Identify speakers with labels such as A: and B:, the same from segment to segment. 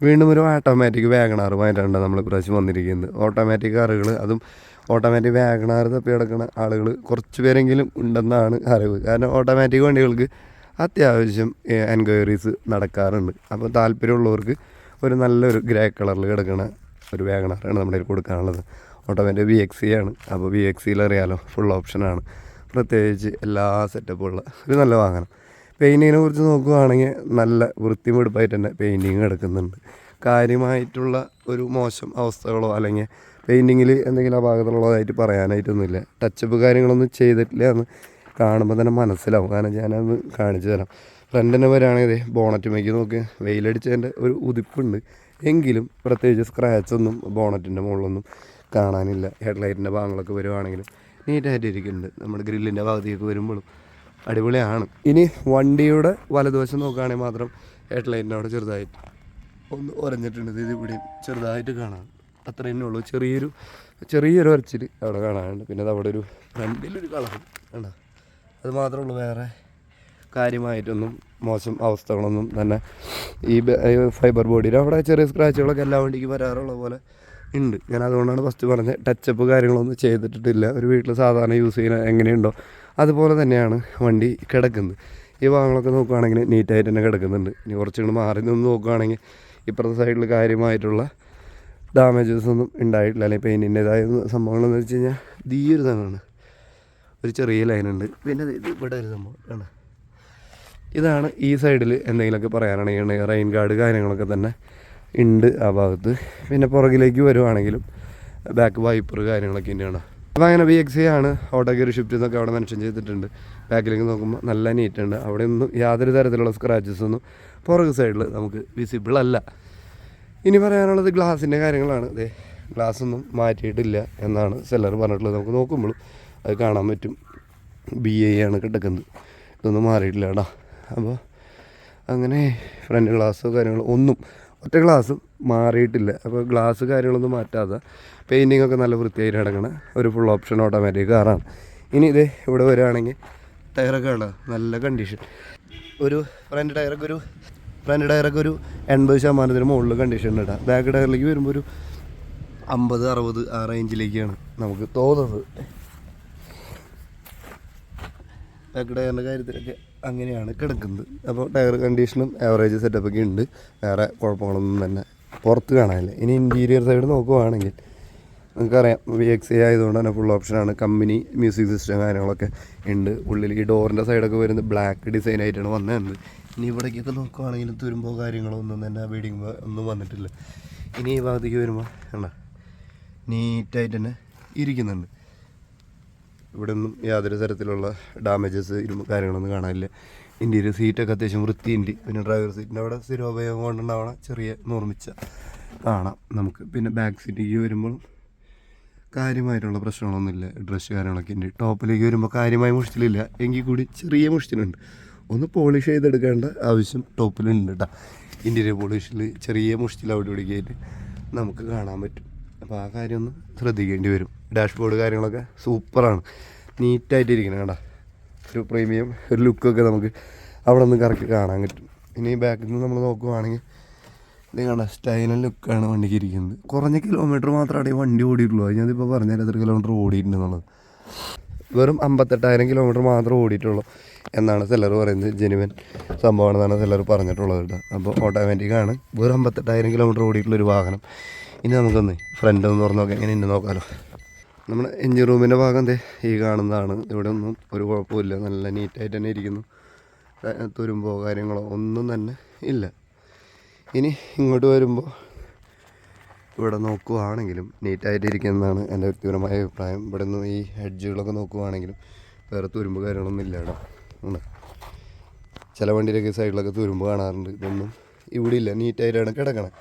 A: വീണ്ടും ഒരു ഓട്ടോമാറ്റിക് വാഗണാറുമായിട്ടാണ് നമ്മൾ ഇപ്രാവശ്യം വന്നിരിക്കുന്നത്. ഓട്ടോമാറ്റിക് കാറുകൾ അതും ഓട്ടോമാറ്റിക് വാഗണാർ തപ്പി കിടക്കുന്ന ആളുകൾ കുറച്ച് പേരെങ്കിലും ഉണ്ടെന്നാണ് അറിവ്. കാരണം ഓട്ടോമാറ്റിക് വണ്ടികൾക്ക് അത്യാവശ്യം എൻക്വയറീസ് നടക്കാറുണ്ട്. അപ്പോൾ താല്പര്യമുള്ളവർക്ക് ഒരു നല്ലൊരു ഗ്രേ കളറിൽ കിടക്കുന്ന ഒരു വാഗണാറാണ് നമ്മുടെ കയ്യിൽ കൊടുക്കാനുള്ളത്. ഓട്ടോമാറ്റിക് വി എക്സ് സി ആണ്. അപ്പോൾ വി എക്സ് ഫുൾ ഓപ്ഷനാണ് പ്രത്യേകിച്ച് എല്ലാ സെറ്റപ്പുള്ള ഒരു നല്ല വാഹനം. പെയിന്റിങ്ങിനെ കുറിച്ച് നോക്കുകയാണെങ്കിൽ നല്ല വൃത്തിമെടുപ്പായിട്ട് തന്നെ പെയിന്റിങ് എടുക്കുന്നുണ്ട്. കാര്യമായിട്ടുള്ള ഒരു മോശം അവസ്ഥകളോ അല്ലെങ്കിൽ പെയിന്റിങ്ങിൽ എന്തെങ്കിലും അപാകതയുള്ളതായിട്ട് പറയാനായിട്ടൊന്നുമില്ല. ടച്ചപ്പ് കാര്യങ്ങളൊന്നും ചെയ്തിട്ടില്ല എന്ന് കാണുമ്പോൾ തന്നെ മനസ്സിലാവും. കാരണം ഞാനത് കാണിച്ചു തരാം. ഫ്രണ്ടിനെ ബോണറ്റ് ബോണറ്റുമേക്ക് നോക്ക്. വെയിലടിച്ചതിന്റെ ഒരു ഉതിപ്പുണ്ട്. എങ്കിലും പ്രത്യേകിച്ച് സ്ക്രാച്ചൊന്നും ബോണറ്റിന്റെ മുകളിലൊന്നും കാണാനില്ല. ഹെഡ്ലൈറ്റിന്റെ ഭാഗങ്ങളൊക്കെ വരുവാണെങ്കിലും നീറ്റായിട്ട് ഇരിക്കുന്നുണ്ട് നമ്മുടെ ഗ്രില്ലിന്റെ ഭാഗത്തേക്ക് വരുമ്പോഴും അടിപൊളിയാണ്. ഇനി വണ്ടിയുടെ വലതുവശം നോക്കുകയാണെങ്കിൽ മാത്രം ഹെഡ്ലൈറ്റിന്റെ അവിടെ ചെറുതായിട്ട് ഒന്ന് ഉറഞ്ഞിട്ടുണ്ട് ഇത് ഇവിടെയും ചെറുതായിട്ട് കാണാം. അത്ര തന്നെ ഉള്ളൂ. ചെറിയൊരു ചെറിയൊരു വരച്ചിൽ അവിടെ കാണാനുണ്ട്. പിന്നെ അത് അവിടെ ഒരു ഫ്രണ്ടിലൊരു കളർ കണ്ടോ അത് മാത്രമേ ഉള്ളൂ. വേറെ കാര്യമായിട്ടൊന്നും മോശം അവസ്ഥകളൊന്നും തന്നെ ഈ ഫൈബർ ബോഡിയിൽ അവിടെ ചെറിയ സ്ക്രാച്ചുകളൊക്കെ എല്ലാ വണ്ടിക്കും വരാറുള്ള പോലെ ഉണ്ട്. ഞാൻ അതുകൊണ്ടാണ് ഫസ്റ്റ് പറഞ്ഞത് ടച്ചപ്പ് കാര്യങ്ങളൊന്നും ചെയ്തിട്ടില്ല ഒരു വീട്ടിൽ സാധാരണ യൂസ് ചെയ്യുന്ന എങ്ങനെയുണ്ടോ അതുപോലെ തന്നെയാണ് വണ്ടി കിടക്കുന്നത്. ഈ ഭാഗങ്ങളൊക്കെ നോക്കുകയാണെങ്കിൽ നീറ്റായിട്ട് തന്നെ കിടക്കുന്നുണ്ട്. ഇനി കുറച്ചുകൂടി മാറി നിന്ന് നോക്കുകയാണെങ്കിൽ ഇപ്പുറത്തെ സൈഡിൽ കാര്യമായിട്ടുള്ള ഡാമേജസ് ഒന്നും ഉണ്ടായിട്ടില്ല. അല്ലെങ്കിൽ പെയിന്റിന്റെതായ സംഭവങ്ങളെന്ന് വെച്ച് കഴിഞ്ഞാൽ ദീയൊരു ഒരു ഒരു ചെറിയ ലൈനുണ്ട് പിന്നെ ഇത് ഇവിടെ ഒരു സംഭവം ആണ് ഇതാണ് ഈ സൈഡിൽ എന്തെങ്കിലുമൊക്കെ പറയാനാണെങ്കിൽ റെയിൻ ഗാർഡ് കാര്യങ്ങളൊക്കെ തന്നെ ഉണ്ട് ആ ഭാഗത്ത്. പിന്നെ പുറകിലേക്ക് വരുവാണെങ്കിലും ബാക്ക് വൈപ്പർ കാര്യങ്ങളൊക്കെ തന്നെയാണ്. അപ്പോൾ അങ്ങനെ എക്സ് ആണ്. ഓട്ടോ കയറി ഷിഫ്റ്റ് എന്നൊക്കെ അവിടെ മെൻഷൻ ചെയ്തിട്ടുണ്ട്. ബാക്കിലേക്ക് നോക്കുമ്പോൾ നല്ല നീറ്റ് ഉണ്ട്. അവിടെ ഒന്നും യാതൊരു തരത്തിലുള്ള സ്ക്രാച്ചസ് ഒന്നും പുറകു സൈഡിൽ നമുക്ക് വിസിബിൾ അല്ല. ഇനി പറയാനുള്ളത് ഗ്ലാസിന്റെ കാര്യങ്ങളാണ്. ഇതേ ഗ്ലാസ് ഒന്നും മാറ്റിയിട്ടില്ല എന്നാണ് സെല്ലർ പറഞ്ഞിട്ടുള്ളത്. നമുക്ക് നോക്കുമ്പോഴും അത് കാണാൻ പറ്റും. ബി എ ആണ് കിടക്കുന്നത്. ഇതൊന്നും മാറിയിട്ടില്ല കേട്ടോ അപ്പോൾ അങ്ങനെ ഫ്രണ്ട് ഗ്ലാസ്സോ കാര്യങ്ങളോ ഒന്നും ഒറ്റ ഗ്ലാസ്സും മാറിയിട്ടില്ല. അപ്പോൾ ഗ്ലാസ് കാര്യങ്ങളൊന്നും മാറ്റാതെ പെയിന്റിങ്ങൊക്കെ നല്ല വൃത്തിയായി കിടക്കണ ഒരു ഫുൾ ഓപ്ഷൻ ഓട്ടോമാറ്റിക് കാറാണ് ഇനി ഇത് ഇവിടെ വരികയാണെങ്കിൽ ടയറൊക്കെ ഉള്ളത് നല്ല കണ്ടീഷൻ ഒരു ഫ്രണ്ട് ടയറൊക്കെ ഒരു ഫ്രണ്ട് ടയറൊക്കെ ഒരു എൺപത് ശതമാനത്തിന് മുകളിൽ കണ്ടീഷൻ ഇടാം ബാക്ക് ടയറിലേക്ക് വരുമ്പോൾ ഒരു അമ്പത് അറുപത് ആ റേഞ്ചിലേക്കാണ് നമുക്ക് തോന്നുന്നത്. ബാക്ക് ടയറിന്റെ കാര്യത്തിലൊക്കെ അങ്ങനെയാണ് കിടക്കുന്നത്. അപ്പോൾ ടയർ കണ്ടീഷനും ആവറേജ് സെറ്റപ്പൊക്കെ ഉണ്ട്. വേറെ കുഴപ്പങ്ങളൊന്നും തന്നെ പുറത്ത് കാണാനില്ല. ഇനി ഇന്റീരിയർ സൈഡ് നോക്കുവാണെങ്കിൽ നമുക്കറിയാം വി എക്സ് എ ആയതുകൊണ്ട് തന്നെ ഫുൾ ഓപ്ഷനാണ് കമ്പനി മ്യൂസിക് സിസ്റ്റം കാര്യങ്ങളൊക്കെ ഉണ്ട്. ഉള്ളിൽ ഈ ഡോറിന്റെ സൈഡൊക്കെ വരുന്നത് ബ്ലാക്ക് ഡിസൈൻ ആയിട്ടാണ് വന്നത്. ഇനി ഇവിടേക്കൊക്കെ നോക്കുവാണെങ്കിൽ തുരുമ്പോ കാര്യങ്ങളോ ഒന്നും തന്നെ ബീഡിങ് ഒന്നും വന്നിട്ടില്ല. ഇനി ഈ ഭാഗത്തേക്ക് വരുമ്പോൾ വേണ്ട നീറ്റായിട്ട് തന്നെ ഇരിക്കുന്നുണ്ട്. ഇവിടെ ഒന്നും യാതൊരു തരത്തിലുള്ള ഡാമേജസ് കാര്യങ്ങളൊന്നും കാണാനില്ല. ഇന്റീരിയർ സീറ്റൊക്കെ അത്യാവശ്യം വൃത്തിയുണ്ട്. പിന്നെ ഡ്രൈവർ സീറ്റിന്റെ അവിടെ സ്ഥിരോപയോഗം കൊണ്ടുണ്ടാവണ ചെറിയ നിർമ്മിച്ച കാണാം നമുക്ക്. പിന്നെ ബാക്ക് സീറ്റിലേക്ക് വരുമ്പോൾ കാര്യമായിട്ടുള്ള പ്രശ്നങ്ങളൊന്നുമില്ല. ഡ്രസ്സ് കാര്യങ്ങളൊക്കെ ഉണ്ട്. ടോപ്പിലേക്ക് വരുമ്പോൾ കാര്യമായ മുഷ്ടിലില്ല. എങ്കിൽ കൂടി ചെറിയ മുഷ്ടിലുണ്ട്. ഒന്ന് പോളിഷ് ചെയ്തെടുക്കേണ്ട ആവശ്യം ടോപ്പിലുണ്ട് കേട്ടോ ഇന്റീരിയർ പോളിഷിൽ ചെറിയ മുഷ്ടിൽ അവിടെ ഇവിടേക്കായിട്ട് നമുക്ക് കാണാൻ പറ്റും. അപ്പോൾ ആ കാര്യം ഒന്ന് ശ്രദ്ധിക്കേണ്ടി വരും. ഡാഷ്ബോർഡ് കാര്യങ്ങളൊക്കെ സൂപ്പറാണ്. നീറ്റായിട്ട് ഇരിക്കണം കേട്ടോ ഒരു പ്രീമിയം ഒരു ലുക്കൊക്കെ നമുക്ക് അവിടെ നിന്ന് കറക്റ്റ് കാണാൻ പറ്റും. ഇനി ബാക്കിൽ നിന്ന് നമ്മൾ നോക്കുവാണെങ്കിൽ ഇത് കണ്ട സ്റ്റൈലൻ ലുക്കാണ് വണ്ടിക്ക് ഇരിക്കുന്നത്. കുറഞ്ഞ കിലോമീറ്റർ മാത്രമാണ് ഈ വണ്ടി ഓടിയിട്ടുള്ളൂ. ഞാനിപ്പോൾ പറഞ്ഞാൽ എത്ര കിലോമീറ്റർ ഓടിയിട്ടുണ്ട് എന്നുള്ളത്. വെറും അമ്പത്തെട്ടായിരം കിലോമീറ്റർ മാത്രം ഓടിയിട്ടുള്ളൂ എന്നാണ് സെല്ലർ പറയുന്നത്. ജെനുവൻ സംഭവമാണെന്നാണ് സെല്ലർ പറഞ്ഞിട്ടുള്ളത് കേട്ടോ. അപ്പോൾ ഓട്ടോമാറ്റിക്കാണ് വെറും അമ്പത്തെട്ടായിരം കിലോമീറ്റർ ഓടിയിട്ടുള്ള ഒരു വാഹനം. ഇനി നമുക്കൊന്ന് ഫ്രണ്ട് ഒന്ന് തുറന്ന് നോക്കാം. എങ്ങനെ ഇന്ന് നോക്കാമല്ലോ നമ്മുടെ എഞ്ചിൻ റൂമിന്റെ ഭാഗം ദേ ഈ കാണുന്നതാണ്. ഇവിടെ ഒന്നും ഒരു കുഴപ്പമില്ല നല്ല നീറ്റായിട്ട് തന്നെ ഇരിക്കുന്നു. തുരുമ്പോ കാര്യങ്ങളോ ഒന്നും തന്നെ ഇല്ല. ഇനി ഇങ്ങോട്ട് വരുമ്പോൾ ഇവിടെ നോക്കുവാണെങ്കിലും നീറ്റായിട്ട് ഇരിക്കുന്നതാണ് എന്റെ വ്യക്തിപരമായ അഭിപ്രായം. ഇവിടെ നിന്ന് ഈ ഹെഡ്ജുകളൊക്കെ നോക്കുവാണെങ്കിലും വേറെ തുരുമ്പ് കാര്യങ്ങളൊന്നും ഇല്ല കേട്ടോ. ഉണ്ട്. ചില വണ്ടിയിലൊക്കെ സൈഡിലൊക്കെ തുരുമ്പ് കാണാറുണ്ട്. ഇതൊന്നും ഇവിടെ ഇല്ല. നീറ്റായിട്ടാണ് കിടക്കണത്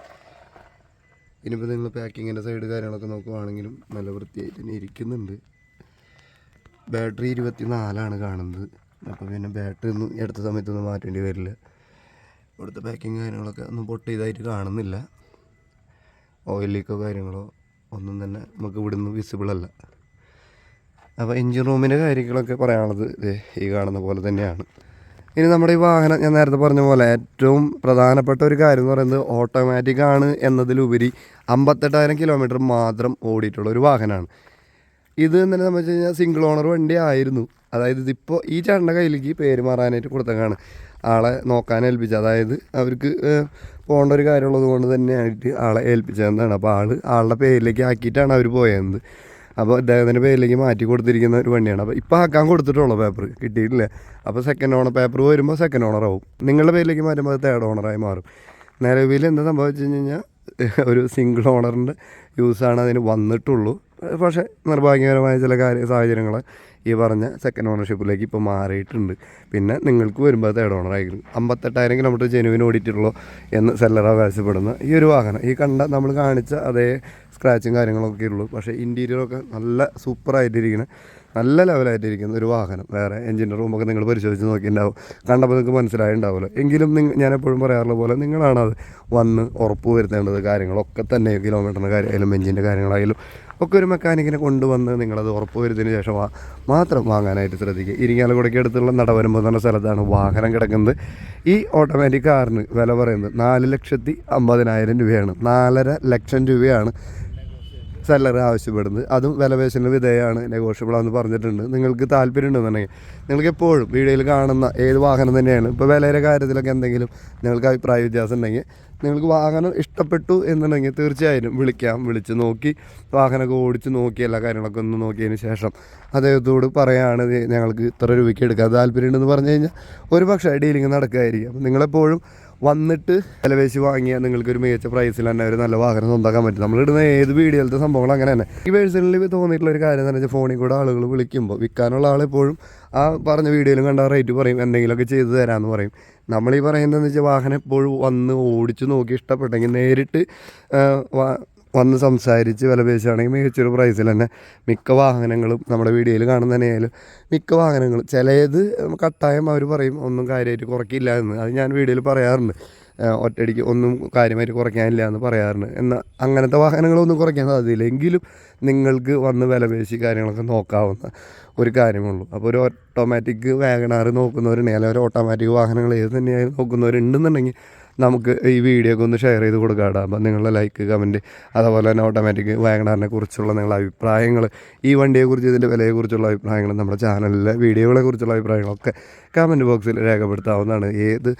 A: ഇനിയിപ്പോൾ നിങ്ങൾ പാക്കിങ്ങിന്റെ സൈഡ് കാര്യങ്ങളൊക്കെ നോക്കുവാണെങ്കിലും നല്ല വൃത്തിയായി തന്നെ ഇരിക്കുന്നുണ്ട്. ബാറ്ററി ഇരുപത്തി നാലാണ് കാണുന്നത്. അപ്പോൾ പിന്നെ ബാറ്ററി ഒന്നും എടുത്ത സമയത്തൊന്നും മാറ്റേണ്ടി വരില്ല. ഇവിടുത്തെ പാക്കിങ് കാര്യങ്ങളൊക്കെ ഒന്നും പൊട്ട് ചെയ്തായിട്ട് കാണുന്നില്ല ഓയിൽ ലീക്കോ കാര്യങ്ങളോ ഒന്നും തന്നെ നമുക്ക് ഇവിടുന്ന് വിസിബിൾ അല്ല. അപ്പോൾ എൻജിൻ റൂമിന്റെ കാര്യങ്ങളൊക്കെ പറയാനുള്ളത് ഈ കാണുന്ന പോലെ തന്നെയാണ്. ഇനി നമ്മുടെ ഈ വാഹനം ഞാൻ നേരത്തെ പറഞ്ഞ പോലെ ഏറ്റവും പ്രധാനപ്പെട്ട ഒരു കാര്യം എന്ന് പറയുന്നത് ഓട്ടോമാറ്റിക് ആണ് എന്നതിലുപരി അമ്പത്തെട്ടായിരം കിലോമീറ്റർ മാത്രം ഓടിയിട്ടുള്ള ഒരു വാഹനമാണ്. ഇത് തന്നെ വെച്ച് കഴിഞ്ഞാൽ സിംഗിൾ ഓണർ വണ്ടി ആയിരുന്നു. അതായത് ഇതിപ്പോൾ ഈ ചേട്ടന്റെ കയ്യിലേക്ക് പേര് മാറാനായിട്ട് കൊടുത്തതാണ്. ആളെ നോക്കാൻ ഏൽപ്പിച്ചത്. അതായത് അവർക്ക് പോകേണ്ട ഒരു കാര്യമുള്ളത് കൊണ്ട് തന്നെയായിട്ട് ആളെ ഏൽപ്പിച്ചതെന്നാണ്. അപ്പോൾ ആൾ ആളുടെ പേരിലേക്ക് ആക്കിയിട്ടാണ് അവർ പോയത്. അപ്പോൾ അദ്ദേഹത്തിന്റെ പേരിലേക്ക് മാറ്റി കൊടുത്തിരിക്കുന്ന ഒരു വണ്ടിയാണ്. അപ്പോൾ ഇപ്പോൾ ആക്കാൻ കൊടുത്തിട്ടുള്ള പേപ്പർ കിട്ടിയിട്ടില്ല. അപ്പോൾ സെക്കൻഡ് ഓണർ പേപ്പർ വരുമ്പോൾ സെക്കൻഡ് ഓണർ ആവും. നിങ്ങളുടെ പേരിലേക്ക് മാറ്റുമ്പോൾ അത് തേർഡ് ഓണറായി മാറും. നിലവിൽ എന്താ സംഭവിച്ചു കഴിഞ്ഞാൽ ഒരു സിംഗിൾ ഓണറിന്റെ യൂസാണ് അതിന് വന്നിട്ടുള്ളൂ. പക്ഷേ നിർഭാഗ്യകരമായ ചില കാര്യ സാഹചര്യങ്ങൾ ഈ പറഞ്ഞ സെക്കൻഡ് ഓണർഷിപ്പിലേക്ക് ഇപ്പോൾ മാറിയിട്ടുണ്ട്. പിന്നെ നിങ്ങൾക്ക് വരുമ്പോൾ തേർഡ് ഓണർ ആയിരിക്കും. അമ്പത്തെട്ടായിരം കിലോമീറ്റർ ജെനുവിൻ ഓടിയിട്ടുള്ളൂ എന്ന് സെല്ലർ അവകാശപ്പെടുന്ന ഈ ഒരു വാഹനം. ഈ കണ്ട നമ്മൾ കാണിച്ച അതേ സ്ക്രാച്ചും കാര്യങ്ങളൊക്കെ ഉള്ളൂ. പക്ഷേ ഇന്റീരിയറൊക്കെ നല്ല സൂപ്പറായിട്ടിരിക്കുന്ന നല്ല ലെവലായിട്ടിരിക്കുന്ന ഒരു വാഹനം. വേറെ എഞ്ചിന്റെ റൂമൊക്കെ നിങ്ങൾ പരിശോധിച്ച് നോക്കിയിട്ടുണ്ടാവും. കണ്ടപ്പോൾ നിങ്ങൾക്ക് മനസ്സിലായിട്ടുണ്ടാവുമല്ലോ. എങ്കിലും ഞാൻ എപ്പോഴും പറയാറുള്ള പോലെ നിങ്ങളാണ് അത് വന്ന് ഉറപ്പ് വരുത്തേണ്ടത്. കാര്യങ്ങളൊക്കെ തന്നെ കിലോമീറ്ററിന്റെ കാര്യമായാലും എഞ്ചിന്റെ കാര്യങ്ങളായാലും ഒക്കെ ഒരു മെക്കാനിക്കിനെ കൊണ്ടുവന്ന് നിങ്ങളത് ഉറപ്പ് വരുത്തിന് ശേഷം മാത്രം വാങ്ങാനായിട്ട് ശ്രദ്ധിക്കുക. ഇരിങ്ങാലക്കുടയ്ക്ക് അടുത്തുള്ള നടവരമ്പ് എന്ന് പറഞ്ഞ സ്ഥലത്താണ് വാഹനം കിടക്കുന്നത്. ഈ ഓട്ടോമാറ്റിക് കാറിന് വില പറയുന്നത് നാല് ലക്ഷത്തി അമ്പതിനായിരം രൂപയാണ്. നാലര ലക്ഷം രൂപയാണ്. സെല്ലർ ആവശ്യപ്പെടുന്നത്. അതും വിലപേശലിന് വിധേയമാണ് ആണെന്ന് പറഞ്ഞിട്ടുണ്ട്. നിങ്ങൾക്ക് താല്പര്യം ഉണ്ടെന്നുണ്ടെങ്കിൽ നിങ്ങൾക്ക് എപ്പോഴും വീഡിയോയിൽ കാണുന്ന ഏത് വാഹനം തന്നെയാണ്. ഇപ്പോൾ വിലയുടെ കാര്യത്തിലൊക്കെ എന്തെങ്കിലും നിങ്ങൾക്ക് അഭിപ്രായ വ്യത്യാസം ഉണ്ടെങ്കിൽ നിങ്ങൾക്ക് വാഹനം ഇഷ്ടപ്പെട്ടു എന്നുണ്ടെങ്കിൽ തീർച്ചയായും വിളിക്കാം. വിളിച്ച് നോക്കി വാഹനമൊക്കെ ഓടിച്ച് നോക്കി എല്ലാ കാര്യങ്ങളൊക്കെ ഒന്ന് നോക്കിയതിന് ശേഷം അദ്ദേഹത്തോട് പറയുകയാണ് "ദേ, ഞങ്ങൾക്ക് ഇത്ര രൂപയ്ക്ക് എടുക്കാൻ താല്പര്യമുണ്ടെന്ന് പറഞ്ഞു കഴിഞ്ഞാൽ ഒരു പക്ഷേ ഡീലിംഗ് നടക്കുകയായിരിക്കും. അപ്പം നിങ്ങളെപ്പോഴും വന്നിട്ട് വിലപേശി വാങ്ങിയാൽ നിങ്ങൾക്ക് ഒരു മികച്ച പ്രൈസിൽ തന്നെ ഒരു നല്ല വാഹനം സ്വന്തമാക്കാൻ പറ്റും. നമ്മൾ ഇടുന്ന ഏത് വീഡിയോയിലത്തെ സംഭവങ്ങൾ അങ്ങനെ തന്നെ ഈ പേഴ്സണലി തോന്നിയിട്ടുള്ള ഒരു കാര്യം വെച്ചാൽ ഫോണിൽ കൂടെ ആളുകൾ വിളിക്കുമ്പോൾ വിൽക്കാനുള്ള ആളെപ്പോഴും ആ പറഞ്ഞ വീഡിയോയിലും കണ്ട റേറ്റ് പറയും എന്തെങ്കിലുമൊക്കെ ചെയ്തു തരാമെന്ന് പറയും. നമ്മളീ പറയുന്നതെന്ന് വെച്ചാൽ വാഹനം എപ്പോഴും വന്ന് ഓടിച്ചു നോക്കി ഇഷ്ടപ്പെട്ടെങ്കിൽ നേരിട്ട് വന്ന് സംസാരിച്ച് വില പേശുകയാണെങ്കിൽ മികച്ചൊരു പ്രൈസിൽ തന്നെ മിക്ക വാഹനങ്ങളും നമ്മുടെ വീഡിയോയിൽ കാണുന്ന മിക്ക വാഹനങ്ങളും ചിലത് കട്ടായം അവർ പറയും ഒന്നും കാര്യമായിട്ട് കുറയ്ക്കില്ല എന്ന്. അത് ഞാൻ വീഡിയോയിൽ പറയാറുണ്ട്. ഒറ്റയടിക്ക് ഒന്നും കാര്യമായിട്ട് കുറയ്ക്കാനില്ല എന്ന് പറയാറുണ്ട്. എന്നാൽ അങ്ങനത്തെ വാഹനങ്ങളൊന്നും കുറയ്ക്കാൻ സാധ്യതയില്ല. എങ്കിലും നിങ്ങൾക്ക് വന്ന് വില പേശി കാര്യങ്ങളൊക്കെ നോക്കാവുന്ന ഒരു കാര്യമുള്ളൂ. അപ്പോൾ ഒരു ഓട്ടോമാറ്റിക് വാഗണാർ നോക്കുന്നവരുണ്ടെങ്കിൽ അല്ലെങ്കിൽ ഒരു ഓട്ടോമാറ്റിക് വാഹനങ്ങൾ ഏത് തന്നെയായാലും നോക്കുന്നവരുണ്ടെന്നുണ്ടെങ്കിൽ നമുക്ക് ഈ വീഡിയോ ഒക്കെ ഒന്ന് ഷെയർ ചെയ്ത് കൊടുക്കാടാ അപ്പം നിങ്ങളുടെ ലൈക്ക് കമന്റ് അതുപോലെ തന്നെ ഓട്ടോമാറ്റിക് വാഗണാറിനെ കുറിച്ചുള്ള നിങ്ങളുടെ അഭിപ്രായങ്ങൾ ഈ വണ്ടിയെക്കുറിച്ച് ഇതിന്റെ വിലയെക്കുറിച്ചുള്ള അഭിപ്രായങ്ങൾ നമ്മുടെ ചാനലിലെ വീഡിയോകളെ കുറിച്ചുള്ള അഭിപ്രായങ്ങളൊക്കെ കമന്റ് ബോക്സിൽ രേഖപ്പെടുത്താവുന്നതാണ്. ഏത്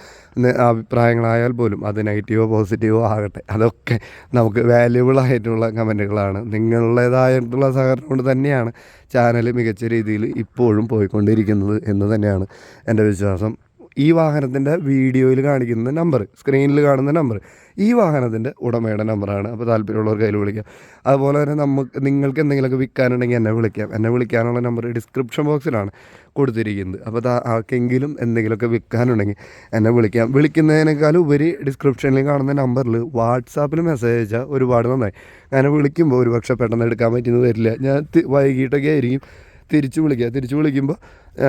A: അഭിപ്രായങ്ങളായാൽ പോലും അത് നെഗറ്റീവോ പോസിറ്റീവോ ആകട്ടെ. അതൊക്കെ നമുക്ക് വാല്യുബിൾ ആയിട്ടുള്ള കമന്റുകളാണ് നിങ്ങളുടേതായിട്ടുള്ള സഹകരണം കൊണ്ട് തന്നെയാണ് ചാനൽ മികച്ച രീതിയിൽ ഇപ്പോഴും പോയിക്കൊണ്ടിരിക്കുന്നത് എന്ന് തന്നെയാണ് എന്റെ വിശ്വാസം. ഈ വാഹനത്തിന്റെ വീഡിയോയിൽ കാണിക്കുന്ന നമ്പർ സ്ക്രീനിൽ കാണുന്ന നമ്പർ. ഈ വാഹനത്തിന്റെ ഉടമയുടെ നമ്പറാണ്. അപ്പോൾ താല്പര്യമുള്ളവർക്ക് കയ്യിൽ വിളിക്കാം. അതുപോലെ തന്നെ നമുക്ക് നിങ്ങൾക്ക് എന്തെങ്കിലുമൊക്കെ വിൽക്കാനുണ്ടെങ്കിൽ എന്നെ വിളിക്കാം. എന്നെ വിളിക്കാനുള്ള നമ്പർ ഡിസ്ക്രിപ്ഷൻ ബോക്സിലാണ് കൊടുത്തിരിക്കുന്നത്. അപ്പോൾ ആർക്കെങ്കിലും എന്തെങ്കിലുമൊക്കെ വിൽക്കാനുണ്ടെങ്കിൽ എന്നെ വിളിക്കാം. വിളിക്കുന്നതിനേക്കാളും ഉപരി ഡിസ്ക്രിപ്ഷനിൽ കാണുന്ന നമ്പറിൽ വാട്സാപ്പിൽ മെസ്സേജ് അയച്ചാൽ ഒരുപാട് നന്നായി. ഞാൻ വിളിക്കുമ്പോൾ ഒരു പക്ഷേ പെട്ടെന്ന് എടുക്കാൻ പറ്റുന്നത് വരില്ല. ഞാൻ വൈകിട്ടൊക്കെ ആയിരിക്കും. തിരിച്ചു വിളിക്കുക. തിരിച്ചു വിളിക്കുമ്പോൾ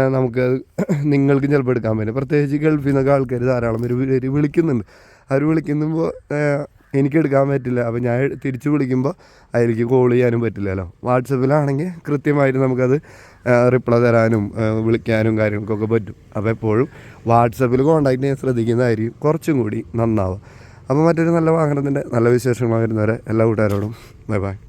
A: നമുക്ക് നിങ്ങൾക്കും ചിലപ്പോൾ എടുക്കാൻ പറ്റും പ്രത്യേകിച്ച് ഗൾഫിൽ ആൾക്കാർ ധാരാളം പേര് വിളിക്കുന്നുണ്ട്. അവർ വിളിക്കുമ്പോൾ എനിക്ക് എടുക്കാൻ പറ്റില്ല. അപ്പോൾ ഞാൻ തിരിച്ചു വിളിക്കുമ്പോൾ അതിലേക്ക് കോൾ ചെയ്യാനും പറ്റില്ലല്ലോ. വാട്സപ്പിലാണെങ്കിൽ കൃത്യമായിട്ട് നമുക്കത് റിപ്ലൈ തരാനും വിളിക്കാനും കാര്യങ്ങൾക്കൊക്കെ പറ്റും. അപ്പോൾ എപ്പോഴും വാട്സപ്പിൽ കോൺടാക്ട് ചെയ്യാൻ ശ്രദ്ധിക്കുന്നതായിരിക്കും. കുറച്ചും കൂടി നന്നാവുക. അപ്പോൾ മറ്റൊരു നല്ല വാഹനത്തിന്റെ നല്ല വിശേഷങ്ങൾ വരുന്നവരെ എല്ലാ കൂട്ടുകാരോടും. Bye bye.